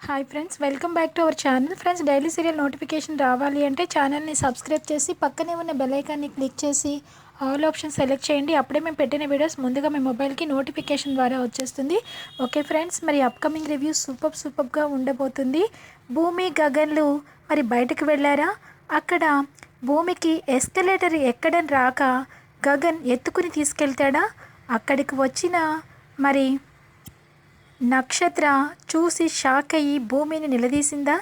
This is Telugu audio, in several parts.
Hi friends welcome back to our channel friends daily serial notification రావాలి అంటే ఛానల్ని సబ్స్క్రైబ్ చేసి పక్కనే ఉన్న బెల్ ఐకాన్ని క్లిక్ చేసి ఆల్ ఆప్షన్ సెలెక్ట్ చేయండి. అప్పుడే మేము పెట్టిన వీడియోస్ ముందుగా మీ మొబైల్కి నోటిఫికేషన్ ద్వారా వచ్చేస్తుంది. ఓకే ఫ్రెండ్స్ మరి అప్కమింగ్ రివ్యూ సూపర్ సూపర్గా ఉండబోతుంది. భూమి గగన్లు మరి బయటకు వెళ్ళారా? అక్కడ భూమికి ఎస్కలేటర్ ఎక్కడని రాక గగన్ ఎత్తుకుని తీసుకెళ్తాడా? అక్కడికి వచ్చిన మరి నక్షత్ర చూసి షాక్ అయ్యి భూమిని నిలదీసిందా?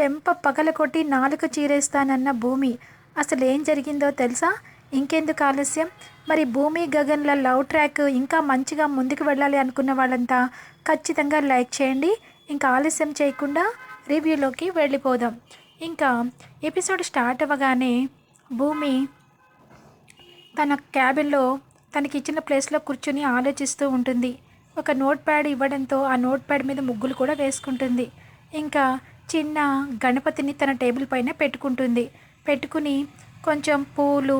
చెంప పగలకొట్టి నాలుక చీరేస్తానన్న భూమి. అసలు ఏం జరిగిందో తెలుసా? ఇంకెందుకు ఆలస్యం? మరి భూమి గగన్ల లవ్ ట్రాక్ ఇంకా మంచిగా ముందుకు వెళ్ళాలి అనుకున్న వాళ్ళంతా ఖచ్చితంగా లైక్ చేయండి. ఇంకా ఆలస్యం చేయకుండా రివ్యూలోకి వెళ్ళిపోదాం. ఇంకా ఎపిసోడ్ స్టార్ట్ అవ్వగానే భూమి తన క్యాబిన్లో తనకి ఇచ్చిన ప్లేస్లో కూర్చుని ఆలోచిస్తూ ఉంటుంది. ఒక నోట్ ప్యాడ్ ఇవ్వడంతో ఆ నోట్ ప్యాడ్ మీద ముగ్గులు కూడా వేసుకుంటుంది. ఇంకా చిన్న గణపతిని తన టేబుల్ పైన పెట్టుకుంటుంది. పెట్టుకుని కొంచెం పూలు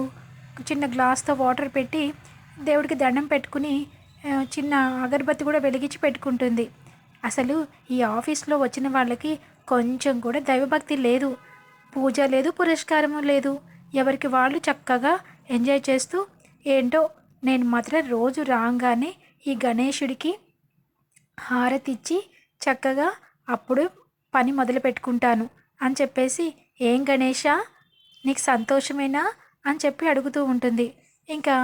చిన్న గ్లాస్తో వాటర్ పెట్టి దేవుడికి దండం పెట్టుకుని చిన్న అగరబత్తి కూడా వెలిగించి పెట్టుకుంటుంది. అసలు ఈ ఆఫీస్లో వచ్చిన వాళ్ళకి కొంచెం కూడా దైవభక్తి లేదు. పూజ లేదు పురస్కారము లేదు. ఎవరికి వాళ్ళు చక్కగా ఎంజాయ్ చేస్తూ ఏంటో నేను మాత్రం రోజు రాగానే ఈ గణేశుడికి హారతిచ్చి చక్కగా అప్పుడు పని మొదలు పెట్టుకుంటాను అని చెప్పేసి ఏం గణేష నీకు సంతోషమేనా? అని చెప్పి అడుగుతూ ఉంటుంది. ఇంకా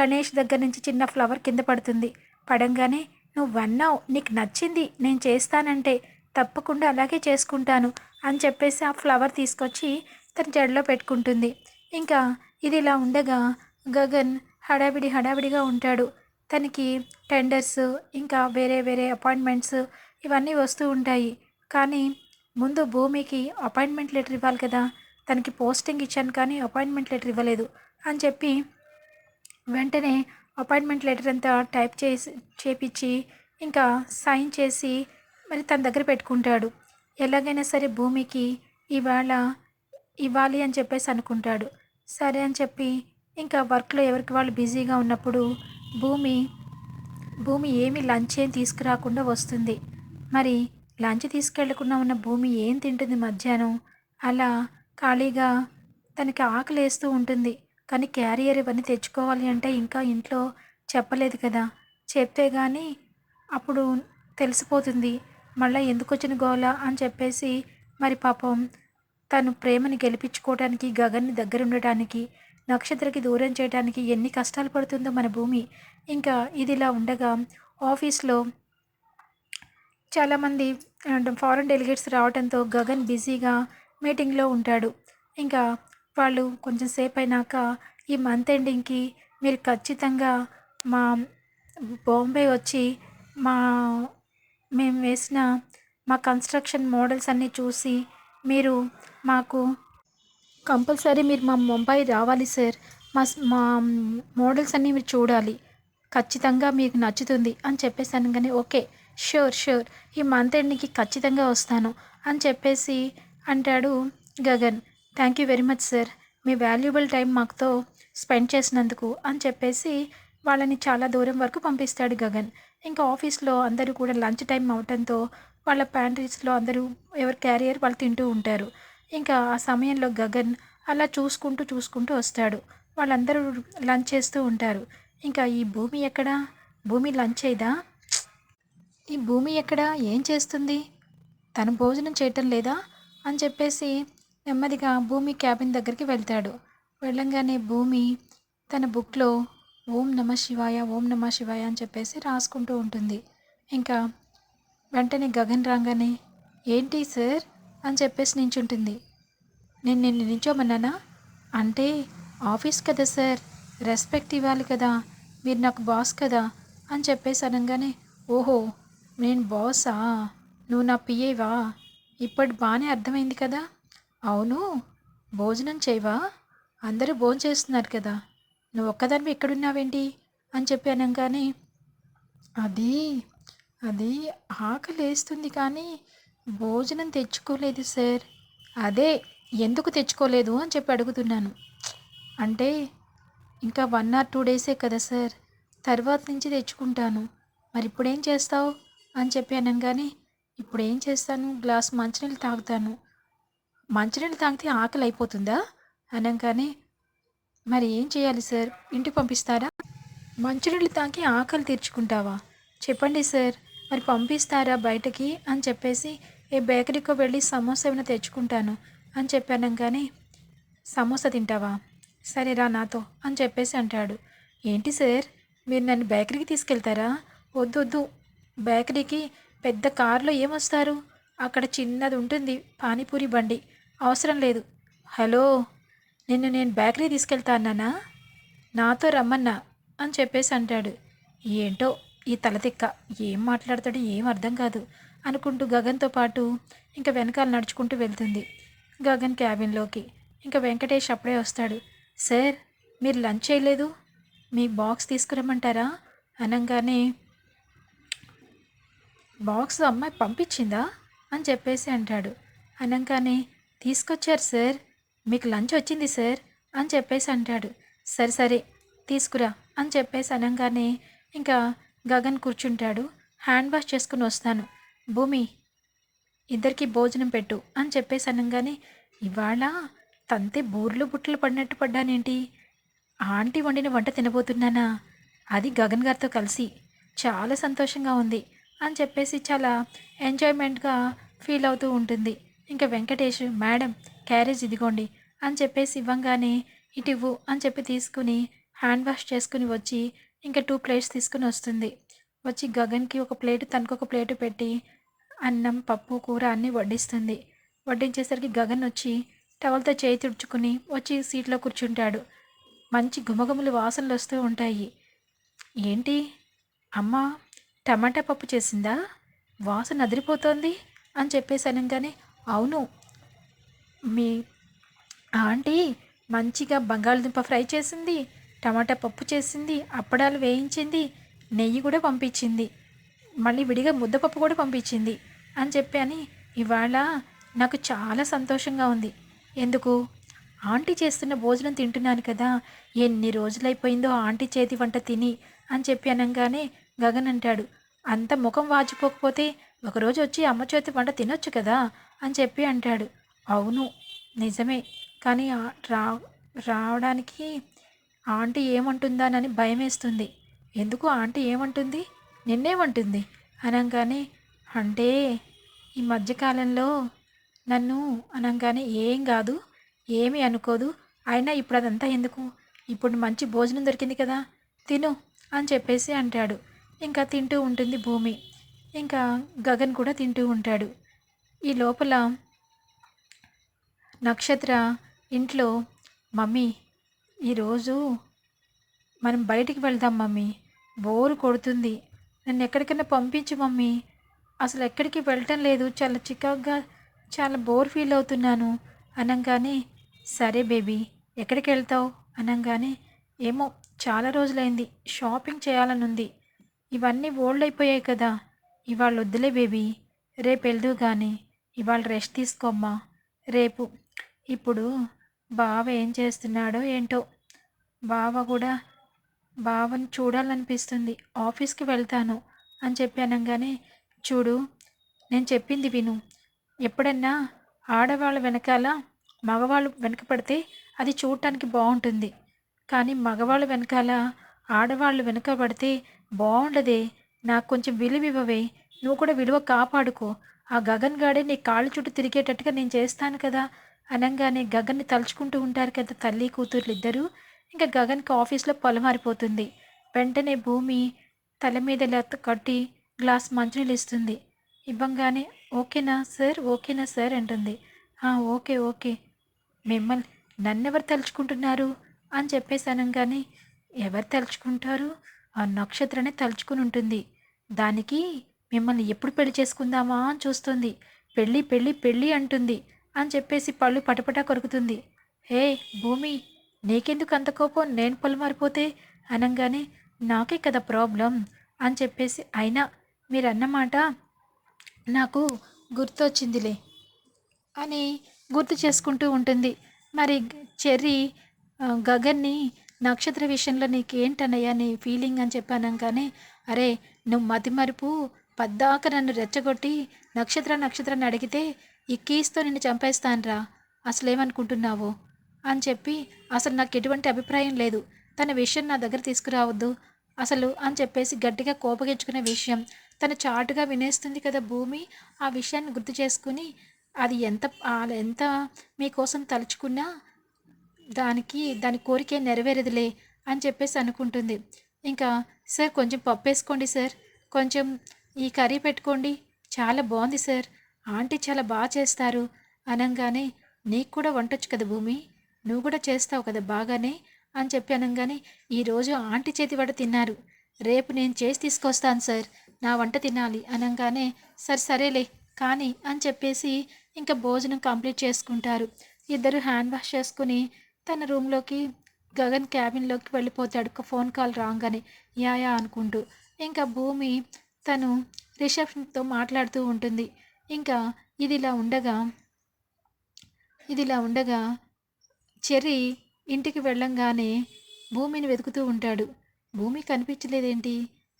గణేష్ దగ్గర నుంచి చిన్న ఫ్లవర్ కింద పడుతుంది. పడంగానే నువ్వు అన్నావు నీకు నచ్చింది నేను చేస్తానంటే తప్పకుండా అలాగే చేసుకుంటాను అని చెప్పేసి ఆ ఫ్లవర్ తీసుకొచ్చి తన జడలో పెట్టుకుంటుంది. ఇంకా ఇది ఇలా ఉండగా గగన్ హడావిడి హడావిడిగా ఉంటాడు. తనకి టెండర్స్ ఇంకా వేరే వేరే అపాయింట్మెంట్స్ ఇవన్నీ వస్తూ ఉంటాయి. కానీ ముందు భూమికి అపాయింట్మెంట్ లెటర్ ఇవ్వాలి కదా. తనకి పోస్టింగ్ ఇచ్చాను కానీ అపాయింట్మెంట్ లెటర్ ఇవ్వలేదు అని చెప్పి వెంటనే అపాయింట్మెంట్ లెటర్ అంతా టైప్ చేసి చేపించి ఇంకా సైన్ చేసి మరి తన దగ్గర పెట్టుకుంటాడు. ఎలాగైనా సరే భూమికి ఇవాళ ఇవ్వాలి అని చెప్పేసి అనుకుంటాడు. సరే అని చెప్పి ఇంకా వర్క్లో ఎవరికి వాళ్ళు బిజీగా ఉన్నప్పుడు భూమి భూమి ఏమి లంచ్ ఏం తీసుకురాకుండా వస్తుంది. మరి లంచ్ తీసుకెళ్ళకుండా ఉన్న భూమి ఏం తింటుంది మధ్యాహ్నం? అలా ఖాళీగా తనకి ఆకలి వేస్తూ ఉంటుంది. కానీ క్యారియర్ ఇవన్నీ తెచ్చుకోవాలి అంటే ఇంకా ఇంట్లో చెప్పలేదు కదా. చెప్తే కానీ అప్పుడు తెలిసిపోతుంది. మళ్ళీ ఎందుకు వచ్చిన గోల అని చెప్పేసి మరి పాపం తను ప్రేమని గెలిపించుకోవడానికి గగన్ని దగ్గర ఉండటానికి నక్షత్రకి దూరం చేయడానికి ఎన్ని కష్టాలు పడుతుందో మన భూమి. ఇంకా ఇదిలా ఉండగా ఆఫీస్లో చాలామంది ఫారెన్ డెలిగేట్స్ రావడంతో గగన్ బిజీగా మీటింగ్లో ఉంటాడు. ఇంకా వాళ్ళు కొంచెం సేపు అయినాక ఈ మంత్ ఎండింగ్కి మీరు ఖచ్చితంగా మా బాంబే వచ్చి మా మేము వేసిన మా కన్స్ట్రక్షన్ మోడల్స్ అన్నీ చూసి మీరు మాకు కంపల్సరీ మీరు మా ముంబై రావాలి సార్. మా మా మోడల్స్ అన్నీ మీరు చూడాలి. ఖచ్చితంగా మీకు నచ్చుతుంది అని చెప్పేసి అనగానే ఓకే షూర్ షూర్. ఈ మంత్ ఎండ్కి ఖచ్చితంగా వస్తాను అని చెప్పేసి అంటాడు Gagan. Thank you very much sir. Me valuable time మాకుతో స్పెండ్ చేసినందుకు అని చెప్పేసి వాళ్ళని చాలా దూరం వరకు పంపిస్తాడు గగన్. ఇంకా ఆఫీస్లో అందరూ కూడా లంచ్ టైం అవటంతో వాళ్ళ ప్యాంట్రీస్లో అందరూ ఎవరి క్యారియర్ వాళ్ళు తింటూ ఉంటారు. ఇంకా ఆ సమయంలో గగన్ అలా చూసుకుంటూ చూసుకుంటూ వస్తాడు. వాళ్ళందరూ లంచ్ చేస్తూ ఉంటారు. ఇంకా ఈ భూమి ఎక్కడా? భూమి లంచ్ అయిదా ఈ భూమి ఎక్కడా? ఏం చేస్తుంది? తను భోజనం చేయటం లేదా? అని చెప్పేసి నెమ్మదిగా భూమి క్యాబిన్ దగ్గరికి వెళ్తాడు. వెళ్ళంగానే భూమి తన బుక్లో ఓం నమ శివాయ ఓం నమ శివాయ అని చెప్పేసి రాసుకుంటూ ఉంటుంది. ఇంకా వెంటనే గగన్ రాగానే ఏంటి సార్? అని చెప్పేసి నించుంటుంది. నేను నిన్ను నించోమన్నానా? అంటే ఆఫీస్ కదా సార్ రెస్పెక్ట్ ఇవ్వాలి కదా మీరు నాకు బాస్ కదా అని చెప్పేసి అనగానే ఓహో నేను బాసా? నువ్వు నా పిఏవా? ఇప్పటి బాగానే అర్థమైంది కదా. అవును భోజనం చేయవా? అందరూ భోజనం చేస్తున్నారు కదా నువ్వు ఒక్కదానివి ఎక్కడున్నావేంటి? అని చెప్పి అనగానే అది అది ఆకలి వేస్తుంది కానీ భోజనం తెచ్చుకోలేదు సార్. అదే ఎందుకు తెచ్చుకోలేదు అని చెప్పి అడుగుతున్నాను. అంటే ఇంకా వన్ ఆర్ టూ డేసే కదా సార్. తర్వాత నుంచి తెచ్చుకుంటాను. మరి ఇప్పుడేం చేస్తావు? అని చెప్పి అనగానే ఇప్పుడు ఏం చేస్తాను? గ్లాస్ మంచినీళ్ళు తాగుతాను. మంచినీళ్ళు తాగితే ఆకలి అయిపోతుందా? అనగానే మరి ఏం చేయాలి సార్? ఇంటికి పంపిస్తారా? మంచినీళ్ళు తాగి ఆకలి తీర్చుకుంటావా? చెప్పండి సార్. మరి పంపిస్తారా బయటకి అని చెప్పేసి ఏ బేకరీకో వెళ్ళి సమోసా ఏమైనా తెచ్చుకుంటాను అని చెప్పాను కానీ సమోసా తింటావా? సరే రా నాతో అని చెప్పేసి అంటాడు. ఏంటి సార్ మీరు నన్ను బేకరీకి తీసుకెళ్తారా? వద్దు వద్దు. బేకరీకి పెద్ద కారులో ఏమొస్తారు? అక్కడ చిన్నది ఉంటుంది పానీపూరి బండి. అవసరం లేదు. హలో నిన్ను నేను బేకరీ తీసుకెళ్తానా నాతో రమ్మన్నా అని చెప్పేసి అంటాడు. ఏంటో ఈ తలతిక్క ఏం మాట్లాడతాడో ఏం అర్థం కాదు అనుకుంటూ గగన్తో పాటు ఇంకా వెనకాల నడుచుకుంటూ వెళ్తుంది. గగన్ క్యాబిన్లోకి. ఇంకా వెంకటేష్ అప్పుడే వస్తాడు. సార్ మీరు లంచ్ చేయలేదు? మీ బాక్స్ తీసుకురమ్మంటారా? అనగానే బాక్స్ అమ్మాయి పంపించిందా? అని చెప్పేసి అంటాడు. అనగానే తీసుకొచ్చారు సార్. మీకు లంచ్ వచ్చింది సార్. అని చెప్పేసి అంటాడు. సరే సరే తీసుకురా. అని చెప్పేసి అనగానే ఇంకా గగన్ కూర్చుంటాడు. హ్యాండ్ వాష్ చేసుకుని వస్తాను. భూమి ఇద్దరికి భోజనం పెట్టు అని చెప్పేసి అనగానే ఇవాళ తంతే బూర్లు బుట్టలు పడినట్టు పడ్డానేంటి? ఆంటీ వండిన వంట తినబోతున్నానా? అది గగన్ గారితో కలిసి చాలా సంతోషంగా ఉంది అని చెప్పేసి చాలా ఎంజాయ్మెంట్గా ఫీల్ అవుతూ ఉంటుంది. ఇంకా వెంకటేష్ మేడం క్యారేజ్ ఇదిగోండి అని చెప్పేసి ఇవ్వంగానే ఇటు ఇవ్వు అని చెప్పి తీసుకుని హ్యాండ్ వాష్ చేసుకుని వచ్చి ఇంకా టూ ప్లేట్స్ తీసుకుని వస్తుంది. వచ్చి గగన్కి ఒక ప్లేటు తనకు ఒక ప్లేటు పెట్టి అన్నం పప్పు కూర అన్నీ వడ్డిస్తుంది. వడ్డించేసరికి గగన్ వచ్చి టవల్తో చేయి తుడుచుకుని వచ్చి సీట్లో కూర్చుంటాడు. మంచి గుమగుమలు వాసనలు వస్తూ ఉంటాయి. ఏంటి? అమ్మ టమాటా పప్పు చేసిందా? వాసన అదిరిపోతోంది? అని చెప్పేసి అనగానే అవును. మీ ఆంటీ మంచిగా బంగాళదుంప ఫ్రై చేసింది. టమాటా పప్పు చేసింది అప్పడాలు వేయించింది నెయ్యి కూడా పంపించింది. మళ్ళీ విడిగా ముద్దపప్పు కూడా పంపించింది అని చెప్పి ఇవాళ నాకు చాలా సంతోషంగా ఉంది. ఎందుకు? ఆంటీ చేస్తున్న భోజనం తింటున్నాను కదా ఎన్ని రోజులైపోయిందో ఆంటీ చేతి వంట తిని అని చెప్పి అనగానే గగన్ అంటాడు. అంత ముఖం వాచిపోకపోతే ఒకరోజు వచ్చి అమ్మ చేతి వంట తినొచ్చు కదా అని చెప్పి అంటాడు. అవును నిజమే. కానీ రా రావడానికి ఆంటీ ఏమంటుందానని భయం వేస్తుంది ఎందుకు ఆంటీ ఏమంటుంది? నిన్నేమంటుంది? అనగానే అంటే ఈ మధ్యకాలంలో నన్ను అనగానే ఏం కాదు ఏమీ అనుకోదు. అయినా ఇప్పుడు అదంతా ఎందుకు? ఇప్పుడు మంచి భోజనం దొరికింది కదా తిను అని చెప్పేసి అంటాడు. ఇంకా తింటూ ఉంటుంది భూమి. ఇంకా గగన్ కూడా తింటూ ఉంటాడు. ఈ లోపల నక్షత్ర ఇంట్లో మమ్మీ ఈరోజు మనం బయటికి వెళ్దాం మమ్మీ. బోరు కొడుతుంది. నన్ను ఎక్కడికైనా పంపించు మమ్మీ. అసలు ఎక్కడికి వెళ్ళటం లేదు. చాలా చికాగ్గా చాలా బోర్ ఫీల్ అవుతున్నాను. అనగానే సరే బేబీ ఎక్కడికి వెళ్తావు? అనగానే ఏమో చాలా రోజులైంది. షాపింగ్ చేయాలనుంది. ఇవన్నీ ఓల్డ్ అయిపోయాయి కదా. ఇవాళ వద్దులే బేబీ. రేపు వెళ్దు కానీ ఇవాళ రెస్ట్ తీసుకోమ్మా. రేపు. ఇప్పుడు బావ ఏం చేస్తున్నాడో ఏంటో బావ కూడా బావని చూడాలనిపిస్తుంది. ఆఫీస్కి వెళ్తాను అని చెప్పి అనగానే చూడు నేను చెప్పింది విను. ఎప్పుడన్నా ఆడవాళ్ళ వెనకాల మగవాళ్ళు వెనక పడితే అది చూడటానికి బాగుంటుంది. కానీ మగవాళ్ళు వెనకాల ఆడవాళ్ళు వెనక పడితే బాగుండదే. నాకు కొంచెం విలువ ఇవ్వవే. నువ్వు కూడా విలువ కాపాడుకో. ఆ గగన్ గాడే నీ కాళ్ళు చుట్టూ తిరిగేటట్టుగా నేను చేస్తాను కదా. అనగానే గగన్ని తలుచుకుంటూ ఉంటారు కదా తల్లి కూతుర్లు ఇద్దరూ ఇంకా గగన్కి ఆఫీస్లో పొలమారిపోతుంది. వెంటనే భూమి తల మీద కట్టి గ్లాస్ మంచినీళ్ళు ఇస్తుంది. ఇవ్వంగానే ఓకేనా సార్ ఓకేనా సార్ అంటుంది. Okay okay. మిమ్మల్ని నన్నెవరు తలుచుకుంటున్నారు? అని చెప్పేసి అనగానే ఎవరు తలుచుకుంటారు? ఆ నక్షత్రనే తలుచుకుని ఉంటుంది. దానికి మిమ్మల్ని ఎప్పుడు పెళ్ళి చేసుకుందామా? అని చూస్తుంది. పెళ్ళి పెళ్ళి పెళ్ళి అంటుంది. అని చెప్పేసి పళ్ళు పటపటా కొరుకుతుంది. హే భూమి నీకెందుకు అంత కోపం? నేను పొలం మారిపోతే అనగానే నాకే కదా ప్రాబ్లం అని చెప్పేసి అయినా మీరు అన్నమాట నాకు గుర్తొచ్చిందిలే అని గుర్తు చేసుకుంటూ ఉంటుంది. మరి చెర్రీ గగన్ని నక్షత్ర విషయంలో నీకు ఏంటన్నయ్యా నీ ఫీలింగ్ అని చెప్పాను కానీ అరే నువ్వు మతి మరుపు పద్దాక నన్ను రెచ్చగొట్టి నక్షత్ర నక్షత్రాన్ని అడిగితే ఈ కీస్తో నిన్ను చంపేస్తానురా. అసలేమనుకుంటున్నావో? అని చెప్పి అసలు నాకు ఎటువంటి అభిప్రాయం లేదు. తన విషయం నా దగ్గర తీసుకురావద్దు. అసలు అని చెప్పేసి గట్టిగా కోపగించుకునే విషయం తను చాటుగా వినేస్తుంది కదా భూమి. ఆ విషయాన్ని గుర్తు చేసుకుని అది ఎంత ఎంత మీకోసం తలుచుకున్నా దానికి దాని కోరికే నెరవేరదులే అని చెప్పేసి అనుకుంటుంది. ఇంకా సార్ కొంచెం పప్పు వేసుకోండి సార్. కొంచెం ఈ కర్రీ పెట్టుకోండి. చాలా బాగుంది సార్. ఆంటీ చాలా బాగా చేస్తారు. అనగానే నీకు కూడా వంటొచ్చు కదా భూమి. నువ్వు కూడా చేస్తావు కదా బాగానే? అని చెప్పి అనగానే ఈరోజు ఆంటీ చేతి వడ తిన్నారు. రేపు నేను చేసి తీసుకొస్తాను సార్. నా వంట తినాలి. అనగానే సరే సరేలే కానీ అని చెప్పేసి ఇంకా భోజనం కంప్లీట్ చేసుకుంటారు. ఇద్దరు హ్యాండ్ వాష్ చేసుకుని తన రూమ్లోకి గగన్ క్యాబిన్లోకి వెళ్ళిపోతాడు. ఒక ఫోన్ కాల్ రాగానే యా యా అనుకుంటూ. ఇంకా భూమి తను రిసెప్షన్తో మాట్లాడుతూ ఉంటుంది. ఇంకా ఇది ఇలా ఉండగా ఇది ఇలా ఉండగా చెర్రీ ఇంటికి వెళ్ళంగానే భూమిని వెతుకుతూ ఉంటాడు. భూమి కనిపించలేదేంటి?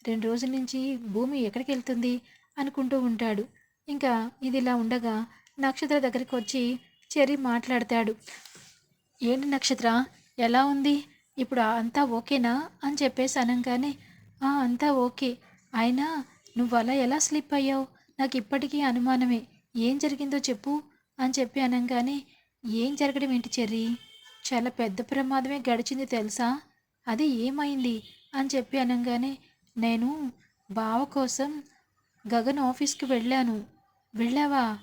రెండు రోజుల నుంచి భూమి ఎక్కడికి వెళ్తుంది అనుకుంటూ ఉంటాడు. ఇంకా ఇది ఇలా ఉండగా నక్షత్ర దగ్గరికి వచ్చి చెర్రీ మాట్లాడతాడు. ఏంటి నక్షత్ర? ఎలా ఉంది? ఇప్పుడు అంతా ఓకేనా? అని చెప్పేసి అనగానే అంతా ఓకే. అయినా నువ్వు అలా ఎలా స్లిప్ అయ్యావు? నాకు ఇప్పటికీ అనుమానమే. ఏం జరిగిందో చెప్పు అని చెప్పి అనగానే ఏం జరగడం ఏంటి చెర్రీ? చాలా పెద్ద ప్రమాదమే గడిచింది తెలుసా? అది ఏమైంది? అని చెప్పి అనగానే నేను బావ కోసం గగన్ ఆఫీస్కి వెళ్ళాను. వెళ్ళావా?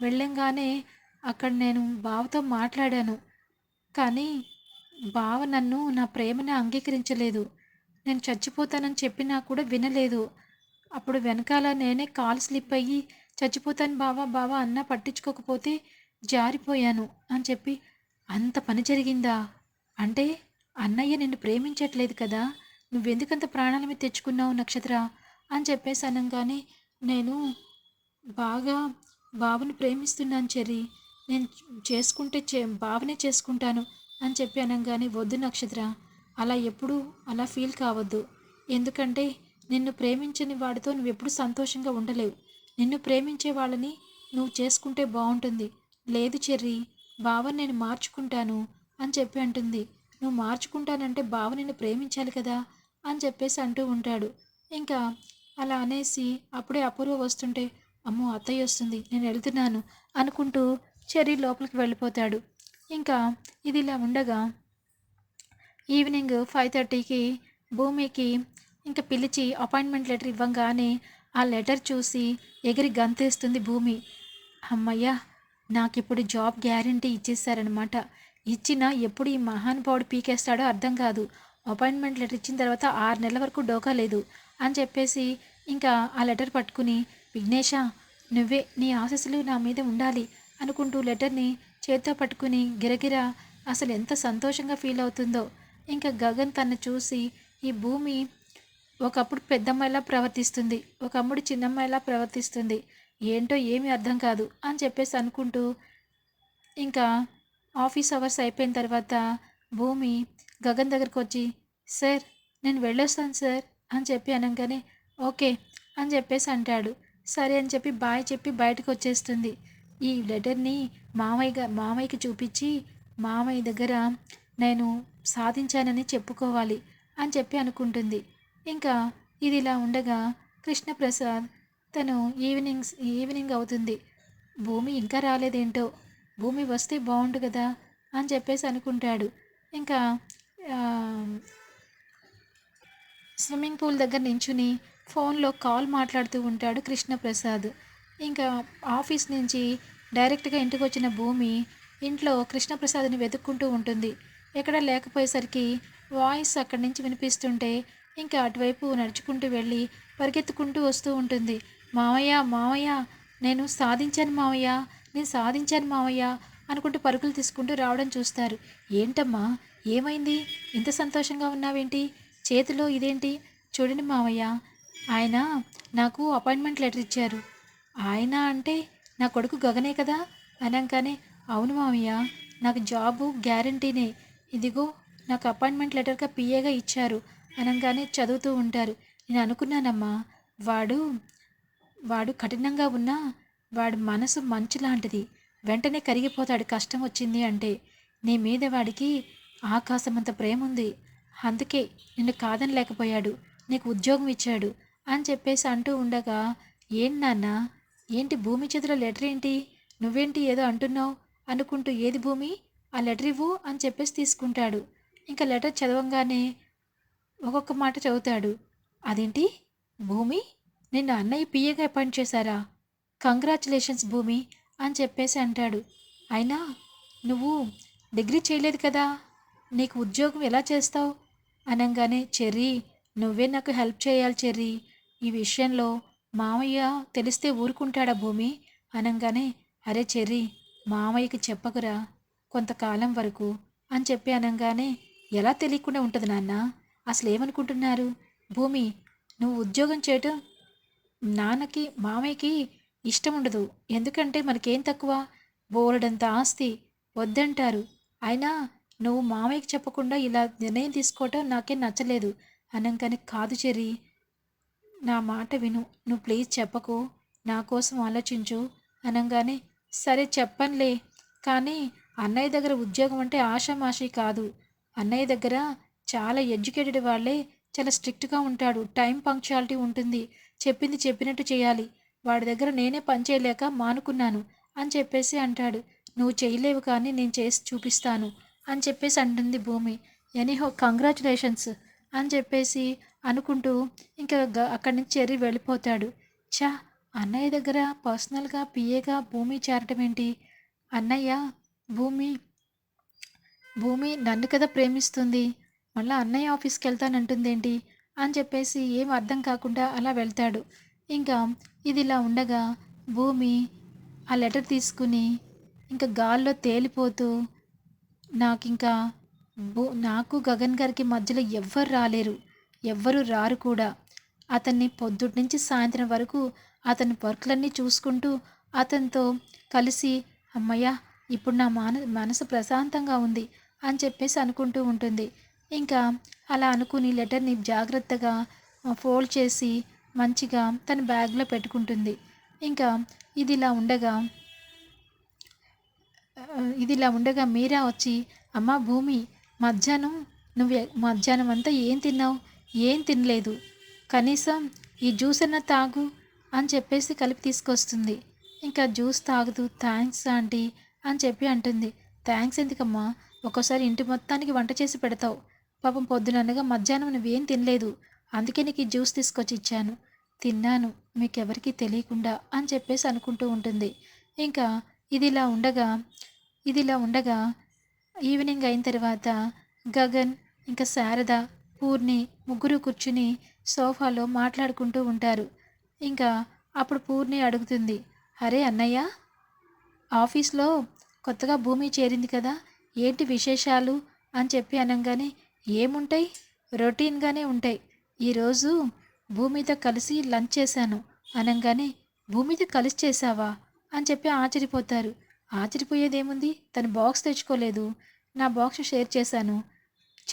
వెళ్ళంగానే అక్కడ నేను బావతో మాట్లాడాను. కానీ బావ నన్ను నా ప్రేమని అంగీకరించలేదు. నేను చచ్చిపోతానని చెప్పినా కూడా వినలేదు. అప్పుడు వెనకాల నేనే కాల్ స్లిప్ అయ్యి చచ్చిపోతాను బావా బావా అన్న పట్టించుకోకపోతే జారిపోయాను అని చెప్పి అంత పని జరిగిందా? అంటే అన్నయ్య నిన్ను ప్రేమించట్లేదు కదా నువ్వెందుకంత ప్రాణాల మీద తెచ్చుకున్నావు నక్షత్ర? అని చెప్పేసి అనగానే నేను బాగా బావని ప్రేమిస్తున్నాను చెర్రీ. నేను చేసుకుంటే చే బావనే చేసుకుంటాను అని చెప్పి అనగానే వద్దు నక్షత్ర అలా ఎప్పుడు అలా ఫీల్ కావద్దు. ఎందుకంటే నిన్ను ప్రేమించని వాడితో నువ్వు ఎప్పుడు సంతోషంగా ఉండలేవు. నిన్ను ప్రేమించే వాళ్ళని నువ్వు చేసుకుంటే బాగుంటుంది. లేదు చెర్రీ బావ నేను మార్చుకుంటాను అని చెప్పి అంటుంది. నువ్వు మార్చుకుంటానంటే బావ నిన్ను ప్రేమించాలి కదా అని చెప్పేసి అంటూ ఉంటాడు. ఇంకా అలా అనేసి అప్పుడే అపూర్వ వస్తుంటే అమ్మో అత్తయ్య వస్తుంది నేను వెళ్తున్నాను అనుకుంటూ చెర్రీ లోపలికి వెళ్ళిపోతాడు. ఇంకా ఇది ఇలా ఉండగా ఈవినింగ్ ఫైవ్ థర్టీకి భూమికి ఇంకా పిలిచి అపాయింట్మెంట్ లెటర్ ఇవ్వంగానే ఆ లెటర్ చూసి ఎగిరి గంతేస్తుంది భూమి. అమ్మయ్యా నాకు ఇప్పుడు జాబ్ గ్యారంటీ ఇచ్చేసారనమాట ఇచ్చినా ఎప్పుడు ఈ మహానుభావుడు పీకేస్తాడో అర్థం కాదు. అపాయింట్మెంట్ లెటర్ ఇచ్చిన తర్వాత ఆరు నెలల వరకు డోకా లేదు అని చెప్పేసి ఇంకా ఆ లెటర్ పట్టుకుని విఘ్నేష నువ్వే నీ ఆశీస్సులు నా మీద ఉండాలి అనుకుంటూ లెటర్ని చేత్తో పట్టుకుని గిరగిర అసలు ఎంత సంతోషంగా ఫీల్ అవుతుందో. ఇంకా గగన్ తను చూసి ఈ భూమి ఒకప్పుడు పెద్దమ్మాయిలా ప్రవర్తిస్తుంది ఒకప్పుడు చిన్నమ్మాయిలా ప్రవర్తిస్తుంది. ఏంటో ఏమీ అర్థం కాదు అని చెప్పేసి అనుకుంటూ ఇంకా ఆఫీస్ అవర్స్ అయిపోయిన తర్వాత భూమి గగన్ దగ్గరకు వచ్చి సార్ నేను వెళ్ళొస్తాను సార్ అని చెప్పి అనగానే ఓకే అని చెప్పేసి అంటాడు. సరే అని చెప్పి బాయ్ చెప్పి బయటకు వచ్చేస్తుంది. ఈ లెటర్ని మామయ్య మామయ్యకి చూపించి మామయ్య దగ్గర నేను సాధించానని చెప్పుకోవాలి అని చెప్పి అనుకుంటుంది. ఇంకా ఇది ఇలా ఉండగా కృష్ణప్రసాద్ తను ఈవినింగ్స్ ఈవినింగ్ అవుతుంది. భూమి ఇంకా రాలేదేంటో? భూమి వస్తే బాగుండు కదా? అని చెప్పేసి అనుకుంటాడు. ఇంకా స్విమ్మింగ్ పూల్ దగ్గర నించుని ఫోన్లో కాల్ మాట్లాడుతూ ఉంటాడు కృష్ణప్రసాద్. ఇంకా ఆఫీస్ నుంచి డైరెక్ట్గా ఇంటికి వచ్చిన భూమి ఇంట్లో కృష్ణప్రసాద్ని వెతుక్కుంటూ ఉంటుంది. ఎక్కడ లేకపోయేసరికి వాయిస్ అక్కడి నుంచి వినిపిస్తుంటే ఇంకా అటువైపు నడుచుకుంటూ వెళ్ళి పరిగెత్తుకుంటూ వస్తూ ఉంటుంది. మావయ్య మావయ్య నేను సాధించాను మావయ్య నేను సాధించాను మావయ్య అనుకుంటూ పరుగులు తీసుకుంటూ రావడం చూస్తారు. ఏంటమ్మా ఏమైంది? ఇంత సంతోషంగా ఉన్నావేంటి? చేతిలో ఇదేంటి? చూడండి మావయ్య ఆయన నాకు అపాయింట్మెంట్ లెటర్ ఇచ్చారు. ఆయన అంటే నా కొడుకు గగనే కదా? అనగానే అవును మావయ్య నాకు జాబు గ్యారంటీనే. ఇదిగో నాకు అపాయింట్మెంట్ లెటర్గా పిఏగా ఇచ్చారు అనగానే చదువుతూ ఉంటారు. నేను అనుకున్నానమ్మా వాడు వాడు కఠినంగా ఉన్నా వాడి మనసు మంచు లాంటిది వెంటనే కరిగిపోతాడు కష్టం వచ్చింది అంటే. నీ మీద వాడికి ఆకాశమంత ప్రేమ ఉంది అందుకే నిన్ను కాదని లేకపోయాడు నీకు ఉద్యోగం ఇచ్చాడు అని చెప్పేసి అంటూ ఉండగా ఏంటి నాన్న? ఏంటి భూమి చేతిలో లెటర్ ఏంటి? నువ్వేంటి ఏదో అంటున్నావు? అనుకుంటూ ఏది భూమి? ఆ లెటర్ ఇవ్వు అని చెప్పేసి తీసుకుంటాడు. ఇంకా లెటర్ చదవంగానే ఒక్కొక్క మాట చదువుతాడు. అదేంటి? భూమి? నిన్న అన్నయ్య పిఏగా అపాయింట్ చేశారా? కంగ్రాచులేషన్స్ భూమి అని చెప్పేసి అంటాడు. అయినా నువ్వు డిగ్రీ చేయలేదు కదా? నీకు ఉద్యోగం ఎలా చేస్తావు? అనగానే చెర్రీ నువ్వే నాకు హెల్ప్ చేయాలి చెర్రీ. ఈ విషయంలో మామయ్య తెలిస్తే ఊరుకుంటాడా భూమి? అనగానే అరే చెర్రీ మామయ్యకి చెప్పకురా కొంతకాలం వరకు అని చెప్పి అనగానే ఎలా తెలియకుండా ఉంటుంది నాన్న? అసలు ఏమనుకుంటున్నారు భూమి నువ్వు ఉద్యోగం చేయటం నాన్నకి మామయ్యకి ఇష్టం ఉండదు. ఎందుకంటే మనకేం తక్కువ? బోలెడంత ఆస్తి. వద్దంటారు. అయినా నువ్వు మామయ్యకి చెప్పకుండా ఇలా నిర్ణయం తీసుకోవటం నాకేం నచ్చలేదు. అనగానే కాదు చెరి నా మాట విను. నువ్వు ప్లీజ్ చెప్పకు. నా కోసం ఆలోచించు. అనగానే సరే చెప్పనులే. కానీ అన్నయ్య దగ్గర ఉద్యోగం అంటే ఆషామాషి కాదు. అన్నయ్య దగ్గర చాలా ఎడ్యుకేటెడ్ వాళ్ళే చాలా స్ట్రిక్ట్గా ఉంటాడు టైం పంక్చువాలిటీ ఉంటుంది. చెప్పింది చెప్పినట్టు చేయాలి. వాడి దగ్గర నేనే పని చేయలేక మానుకున్నాను అని చెప్పేసి అంటాడు. నువ్వు చేయలేవు కానీ నేను చేసి చూపిస్తాను అని చెప్పేసి అంటుంది భూమి. ఎనీహో కంగ్రాచులేషన్స్ అని చెప్పేసి అనుకుంటూ ఇంకా అక్కడి నుంచి చెర్రి వెళ్ళిపోతాడు. చా అన్నయ్య దగ్గర పర్సనల్గా పిఏగా భూమి చేరటం ఏంటి? అన్నయ్య భూమి భూమి నన్ను కదా ప్రేమిస్తుంది. మళ్ళీ అన్నయ్య ఆఫీస్కి వెళ్తానంటుందేంటి? అని చెప్పేసి ఏం అర్థం కాకుండా అలా వెళ్తాడు. ఇంకా ఇది ఇలా ఉండగా భూమి ఆ లెటర్ తీసుకుని ఇంకా గాల్లో తేలిపోతూ నాకు ఇంకా భూ నాకు గగన్ గారికి మధ్యలో ఎవ్వరు రాలేరు. ఎవ్వరు రారు కూడా. అతన్ని పొద్దుటి నుంచి సాయంత్రం వరకు అతని వర్క్లన్నీ చూసుకుంటూ అతనితో కలిసి అమ్మయ్య ఇప్పుడు నా మాన మనసు ప్రశాంతంగా ఉంది అని చెప్పేసి అనుకుంటూ ఉంటుంది. ఇంకా అలా అనుకుని లెటర్ని జాగ్రత్తగా ఫోల్డ్ చేసి మంచిగా తన బ్యాగ్లో పెట్టుకుంటుంది. ఇంకా ఇది ఇలా ఉండగా ఇదిలా ఇది ఇలా ఉండగా మీరా వచ్చి అమ్మ భూమి మధ్యాహ్నం నువ్వు మధ్యాహ్నం అంతా ఏం తిన్నావు? ఏం తినలేదు? కనీసం ఈ జ్యూస్ అన్న తాగు అని చెప్పేసి కలిపి తీసుకొస్తుంది. ఇంకా జ్యూస్ తాగుతూ థ్యాంక్స్ ఆంటీ అని చెప్పి అంటుంది. థ్యాంక్స్ ఎందుకమ్మా? ఒక్కోసారి ఇంటి మొత్తానికి వంట చేసి పెడతావు. పాపం పొద్దుననగా మధ్యాహ్నం నువ్వేం తినలేదు. అందుకే నీకు ఈ జ్యూస్ తీసుకొచ్చి ఇచ్చాను. తిన్నాను. మీకెవరికీ తెలియకుండా అని చెప్పేసి అనుకుంటూ ఉంటుంది. ఇంకా ఇది ఇలా ఉండగా ఇది ఇలా ఉండగా ఈవినింగ్ అయిన తర్వాత గగన్ ఇంకా శారద పూర్ణి ముగ్గురు కూర్చుని సోఫాలో మాట్లాడుకుంటూ ఉంటారు. ఇంకా అప్పుడు పూర్ణి అడుగుతుంది అరే అన్నయ్య ఆఫీస్లో కొత్తగా భూమి చేరింది కదా ఏంటి విశేషాలు? అని చెప్పి అనగానే ఏముంటాయి? రొటీన్గానే ఉంటాయి. ఈరోజు భూమితో కలిసి లంచ్ చేశాను. అనగానే భూమితో కలిసి చేశావా? అని చెప్పి ఆశ్చర్యపోతారు. ఆశ్చర్యపోయేదేముంది? తను బాక్స్ తెచ్చుకోలేదు. నా బాక్స్ షేర్ చేశాను.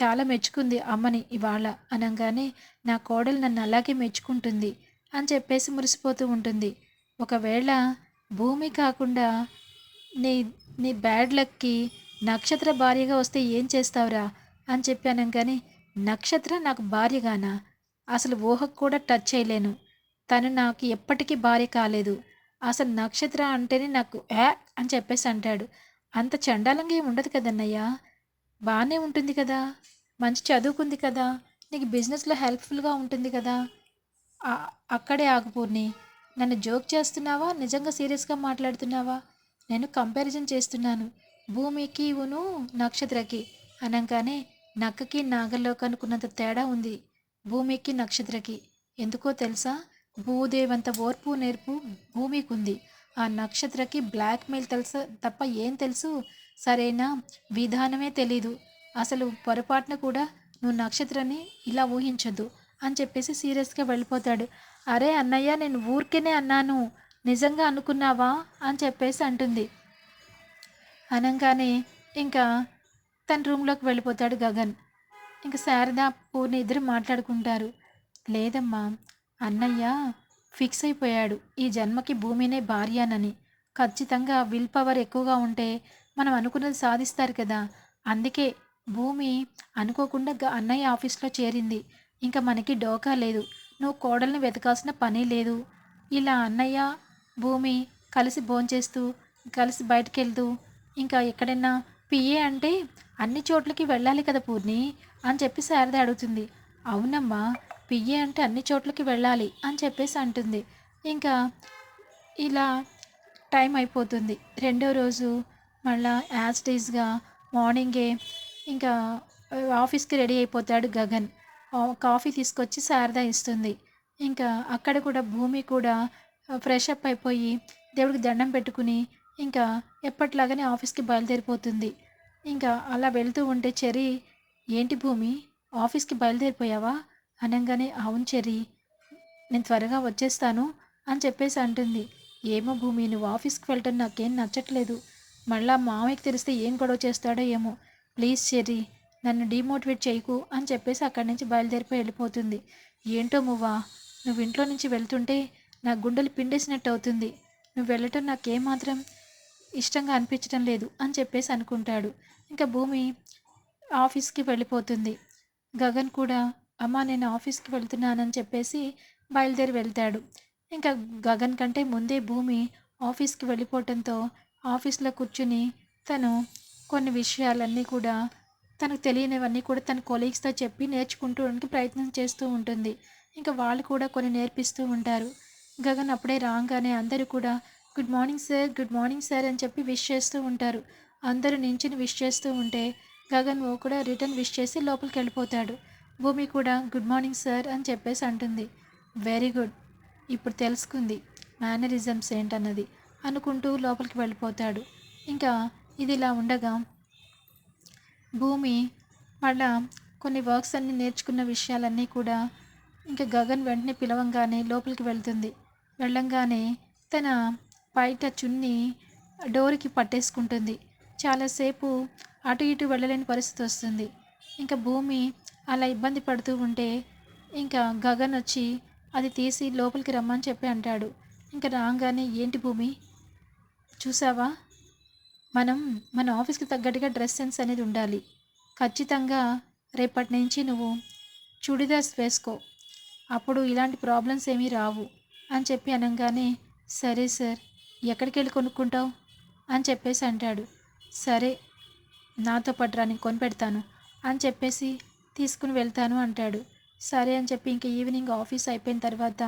చాలా మెచ్చుకుంది అమ్మని ఇవాళ. అనగానే నా కోడలు నన్ను అలాగే మెచ్చుకుంటుంది అని చెప్పేసి మురిసిపోతూ ఉంటుంది. ఒకవేళ భూమి కాకుండా నీ నీ బ్యాడ్ లక్కి నక్షత్ర భార్యగా వస్తే ఏం చేస్తావురా? అని చెప్పి అనగానే నక్షత్ర నాకు భార్యగానా? అసలు ఊహకు కూడా టచ్ చేయలేను. తను నాకు ఎప్పటికీ భార్య కాలేదు. అసలు నక్షత్ర అంటేనే నాకు ఏ అని చెప్పేసి అంటాడు. అంత చండాలంగా ఏమి ఉండదు కదన్నయ్యా. బాగానే ఉంటుంది కదా. మంచి చదువుకుంది కదా. నీకు బిజినెస్లో హెల్ప్ఫుల్గా ఉంటుంది కదా. అక్కడే ఆగుపూర్ణి నన్ను జోక్ చేస్తున్నావా? నిజంగా సీరియస్గా మాట్లాడుతున్నావా? నేను కంపారిజన్ చేస్తున్నాను. భూమికి ఉను నక్షత్రకి. అనగానే నక్కకి నాగల్లోకి తేడా ఉంది. భూమికి నక్షత్రకి. ఎందుకో తెలుసా? భూదేవంత ఓర్పు నేర్పు భూమికి ఉంది ఆ నక్షత్రకి బ్లాక్మెయిల్ తెలుసా? తప్ప ఏం తెలుసు? సరైన? విధానమే తెలీదు. అసలు పొరపాటున కూడా నువ్వు నక్షత్రాన్ని ఇలా ఊహించొద్దు అని చెప్పేసి సీరియస్గా వెళ్ళిపోతాడు. అరే అన్నయ్య నేను ఊరికేనే అన్నాను. నిజంగా అనుకున్నావా? అని చెప్పేసి అంటుంది. అనగానే ఇంకా తన రూమ్లోకి వెళ్ళిపోతాడు గగన్. ఇంకా శారద పూర్ణ ఇద్దరు మాట్లాడుకుంటారు. లేదమ్మా అన్నయ్య ఫిక్స్ అయిపోయాడు. ఈ జన్మకి భూమినే భార్యనని. ఖచ్చితంగా విల్ పవర్ ఎక్కువగా ఉంటే మనం అనుకున్నది సాధిస్తారు కదా. అందుకే భూమి అనుకోకుండా గ- అన్నయ్య ఆఫీస్లో చేరింది. ఇంకా మనకి డోకా లేదు. నువ్వు కోడల్ని వెతకాల్సిన పని లేదు. ఇలా అన్నయ్య భూమి కలిసి భోంచేస్తూ కలిసి బయటకు వెళ్తూ ఇంకా ఎక్కడైనా పిఏ అంటే అన్ని చోట్లకి వెళ్ళాలి కదా పూర్ణి? అని చెప్పి శారద అడుగుతుంది. అవునమ్మా పిఏ అంటే అన్ని చోట్లకి వెళ్ళాలి అని చెప్పేసి అంటుంది. ఇంకా ఇలా టైం అయిపోతుంది. రెండో రోజు మళ్ళా యాజ్ డీస్గా మార్నింగే ఇంకా ఆఫీస్కి రెడీ అయిపోతాడు గగన్. కాఫీ తీసుకొచ్చి శారద ఇస్తుంది. ఇంకా అక్కడ కూడా భూమి కూడా ఫ్రెష్ అప్ అయిపోయి దేవుడికి దండం పెట్టుకుని ఇంకా ఎప్పటిలాగానే ఆఫీస్కి బయలుదేరిపోతుంది. ఇంకా అలా వెళ్తూ ఉంటే చెరి ఏంటి భూమి? ఆఫీస్కి బయలుదేరిపోయావా? అనగానే అవును చెరి నేను త్వరగా వచ్చేస్తాను అని చెప్పేసి అంటుంది. ఏమో భూమి నువ్వు ఆఫీస్కి వెళ్ళటం నాకేం నచ్చట్లేదు. మళ్ళా మామయ్యకి తెలిస్తే ఏం గొడవ చేస్తాడో ఏమో. ప్లీజ్ చెర్రీ నన్ను డిమోటివేట్ చేయకు అని చెప్పేసి అక్కడి నుంచి బయలుదేరిపోయి వెళ్ళిపోతుంది. ఏంటో మువ్వా నువ్వు ఇంట్లో నుంచి వెళ్తుంటే నా గుండెలు పిండేసినట్టు అవుతుంది. నువ్వు వెళ్ళటం నాకేమాత్రం ఇష్టంగా అనిపించడం లేదు అని చెప్పేసి అనుకుంటాడు. ఇంకా భూమి ఆఫీస్కి వెళ్ళిపోతుంది. గగన్ కూడా అమ్మ నేను ఆఫీస్కి వెళ్తున్నానని చెప్పేసి బయలుదేరి వెళ్తాడు. ఇంకా గగన్ కంటే ముందే భూమి ఆఫీస్కి వెళ్ళిపోవటంతో ఆఫీస్లో కూర్చుని తను కొన్ని విషయాలన్నీ కూడా తనకు తెలియనివన్నీ కూడా తన కొలీగ్స్తో చెప్పి నేర్చుకుంటూ ప్రయత్నం చేస్తూ ఉంటుంది. ఇంకా వాళ్ళు కూడా కొన్ని నేర్పిస్తూ ఉంటారు. గగన్ అప్పుడే రాగానే అందరూ కూడా good morning sir good morning sir అని చెప్పి విష్ చేస్తూ ఉంటారు. అందరూ నించుని విష్ చేస్తూ ఉంటే గగన్ ఓ కూడా రిటర్న్ విష్ చేసి లోపలికి వెళ్ళిపోతాడు. భూమి కూడా గుడ్ మార్నింగ్ సార్ అని చెప్పేసి అంటుంది. Very good. ఇప్పుడు తెలుసుకుంది మేనరిజమ్స్ ఏంటన్నది అనుకుంటూ లోపలికి వెళ్ళిపోతాడు. ఇంకా ఇది ఇలా ఉండగా భూమి మళ్ళా కొన్ని వర్క్స్ అన్నీ నేర్చుకున్న విషయాలన్నీ కూడా ఇంకా గగన్ వెంటనే పిలవంగానే లోపలికి వెళ్తుంది. వెళ్ళంగానే తన బయట చున్ని డోర్కి పట్టేసుకుంటుంది. చాలాసేపు అటు ఇటు వెళ్ళలేని పరిస్థితి వస్తుంది. ఇంకా భూమి అలా ఇబ్బంది పడుతూ ఉంటే ఇంకా గగన్ వచ్చి అది తీసి లోపలికి రమ్మని చెప్పి అంటాడు. ఇంకా రాగానే ఏంటి భూమి? చూసావా మనం మన ఆఫీస్కి తగ్గట్టుగా డ్రెస్ సెన్స్ అనేది ఉండాలి. ఖచ్చితంగా రేపటి నుంచి నువ్వు చుడిదార్స్ వేసుకో. అప్పుడు ఇలాంటి ప్రాబ్లమ్స్ ఏమీ రావు అని చెప్పి అనగానే సరే సార్ ఎక్కడికి వెళ్ళి కొనుక్కుంటావు? అని చెప్పేసి అంటాడు. సరే నాతో పాటు నేను కొనిపెడతాను అని చెప్పేసి తీసుకుని వెళ్తాను అంటాడు. సరే అని చెప్పి ఇంక ఈవినింగ్ ఆఫీస్ అయిపోయిన తర్వాత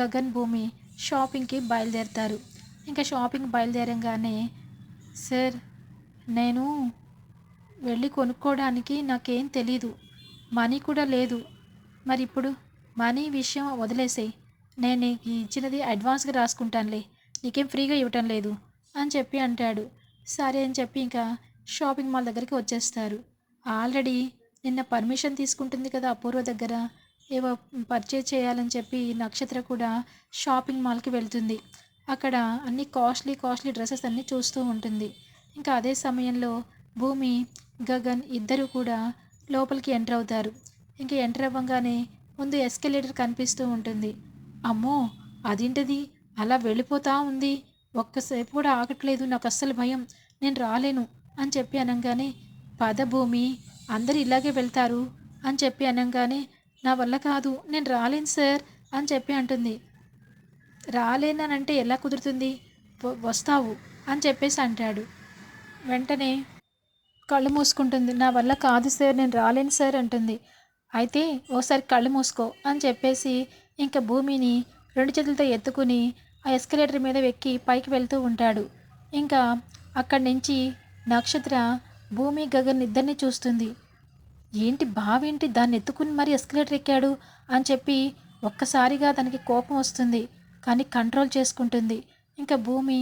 గగన్ భూమి షాపింగ్కి బయలుదేరుతారు. ఇంకా షాపింగ్ బయలుదేరంగానే సార్ నేను వెళ్ళి కొనుక్కోవడానికి నాకేం తెలీదు మనీ కూడా లేదు. మరి ఇప్పుడు మనీ విషయం వదిలేసేయి. నేను నీకు ఇచ్చినది అడ్వాన్స్గా రాసుకుంటానులే నీకేం ఫ్రీగా ఇవ్వటం లేదు అని చెప్పి అంటాడు. సరే అని చెప్పి ఇంకా షాపింగ్ మాల్ దగ్గరికి వచ్చేస్తారు. ఆల్రెడీ నిన్న పర్మిషన్ తీసుకుంటుంది కదా అపూర్వ దగ్గర. ఏవో పర్చేజ్ చేయాలని చెప్పి నక్షత్ర కూడా షాపింగ్ మాల్కి వెళ్తుంది. అక్కడ అన్ని కాస్ట్లీ కాస్ట్లీ డ్రెస్సెస్ అన్నీ చూస్తూ ఉంటుంది. ఇంకా అదే సమయంలో భూమి గగన్ ఇద్దరు కూడా లోపలికి ఎంటర్ అవుతారు. ఇంకా ఎంటర్ అవ్వగానే ముందు ఎస్కలేటర్ కనిపిస్తూ ఉంటుంది. అమ్మో! అదేంటిది? అలా వెళ్ళిపోతా ఉంది. ఒక్కసేపు కూడా ఆగట్లేదు నాకు అస్సలు భయం. నేను రాలేను అని చెప్పి అనగానే పద భూమి అందరు ఇలాగే వెళ్తారు అని చెప్పి అనగానే నా వల్ల కాదు నేను రాలేను సార్ అని చెప్పి అంటుంది. రాలేనంటే ఎలా కుదురుతుంది? వస్తావు అని చెప్పేసి అంటాడు. వెంటనే కళ్ళు మూసుకుంటుంది. నా వల్ల కాదు సార్ నేను రాలేను సార్ అంటుంది. అయితే ఓసారి కళ్ళు మూసుకో అని చెప్పేసి ఇంకా భూమిని రెండు చేతులతో ఎత్తుకుని ఆ ఎస్కలేటర్ మీద ఎక్కి పైకి వెళ్తూ ఉంటాడు. ఇంకా అక్కడి నుంచి నక్షత్ర భూమి గగన్ ఇద్దరిని చూస్తుంది. ఏంటి బావేంటి దాన్ని ఎత్తుకుని మరి ఎస్కలేటర్ ఎక్కాడు అని చెప్పి ఒక్కసారిగా తనకి కోపం వస్తుంది. కానీ కంట్రోల్ చేసుకుంటుంది. ఇంకా భూమి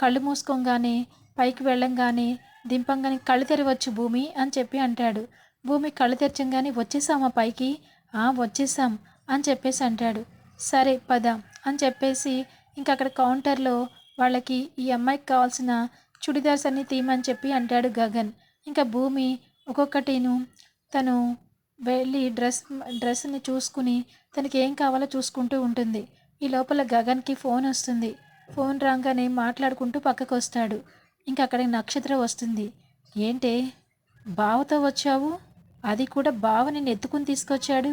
కళ్ళు మూసుకోగానే పైకి వెళ్ళంగానే దింపంగానే కళ్ళు తెరవచ్చు భూమి అని చెప్పి అంటాడు. భూమి కళ్ళు తెరచంగానే వచ్చేసామా పైకి? వచ్చేసాం అని చెప్పేసి అంటాడు. సరే పద అని చెప్పేసి ఇంకా అక్కడ కౌంటర్లో వాళ్ళకి ఈ అమ్మాయికి కావాల్సిన చుడిదార్స్ అన్నీ తీయమని చెప్పి అంటాడు గగన్. ఇంకా భూమి ఒక్కొక్కటిను తను వెళ్ళి డ్రెస్ డ్రెస్ని చూసుకుని తనకి ఏం కావాలో చూసుకుంటూ ఉంటుంది. ఈ లోపల గగన్కి ఫోన్ వస్తుంది. ఫోన్ రాగానే మాట్లాడుకుంటూ పక్కకు వస్తాడు ఇంకా అక్కడికి నక్షత్రం వస్తుంది. ఏంటే బావతో వచ్చావు? అది కూడా బావ నిన్ను ఎత్తుకుని తీసుకొచ్చాడు?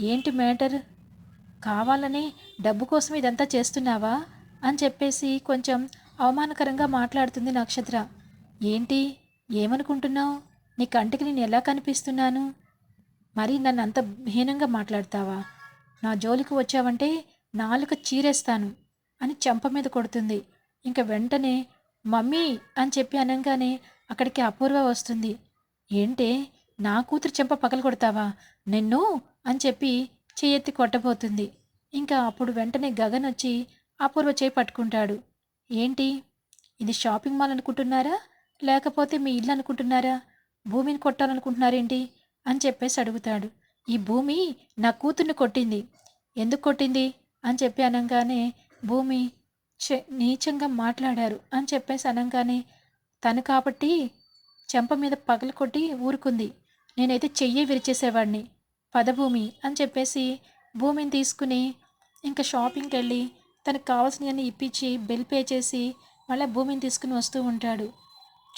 ఏంటి మ్యాటర్? కావాలని డబ్బు కోసం ఇదంతా చేస్తున్నావా? అని చెప్పేసి కొంచెం అవమానకరంగా మాట్లాడుతుంది నక్షత్ర. ఏంటి? ఏమనుకుంటున్నావు? నీ కంటికి నేను ఎలా కనిపిస్తున్నాను? మరి నన్ను అంత హీనంగా మాట్లాడతావా? నా జోలికి వచ్చావంటే నాలుక చీరేస్తాను అని చెంప మీద కొడుతుంది. ఇంకా వెంటనే మమ్మీ అని చెప్పి అనగానే అక్కడికి అపూర్వ వస్తుంది. ఏంటే నా కూతురు చెంప పగల కొడతావా నిన్ను? అని చెప్పి చేయెత్తి కొట్టబోతుంది. ఇంకా అప్పుడు వెంటనే గగన్ వచ్చి అపూర్వ చేయి పట్టుకుంటాడు. ఏంటి? ఇది షాపింగ్ మాల్ అనుకుంటున్నారా? లేకపోతే మీ ఇల్లు అనుకుంటున్నారా? భూమిని కొట్టాలనుకుంటున్నారేంటి? అని చెప్పేసి అడుగుతాడు. ఈ భూమి నా కూతుర్ని కొట్టింది. ఎందుకు కొట్టింది? అని చెప్పి అనగానే భూమి చె నీచంగా మాట్లాడారు. అని చెప్పేసి అనగానే తను కాబట్టి చెంప మీద పగలు కొట్టి ఊరుకుంది. నేనైతే చెయ్యి విరిచేసేవాడిని. పదభూమి అని చెప్పేసి భూమిని తీసుకుని ఇంకా షాపింగ్కి వెళ్ళి తనకు కావాల్సినవన్నీ ఇప్పించి బిల్ పే చేసి మళ్ళీ భూమిని తీసుకుని వస్తూ ఉంటాడు.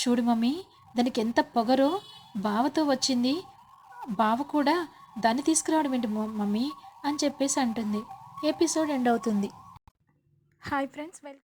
చూడు మమ్మీ దానికి ఎంత పొగరో బావతో వచ్చింది. బావ కూడా దాన్ని తీసుకురావడం ఏంటి మమ్మీ అని చెప్పేసి అంటుంది. ఎపిసోడ్ ఎండ్ అవుతుంది. Hi friends well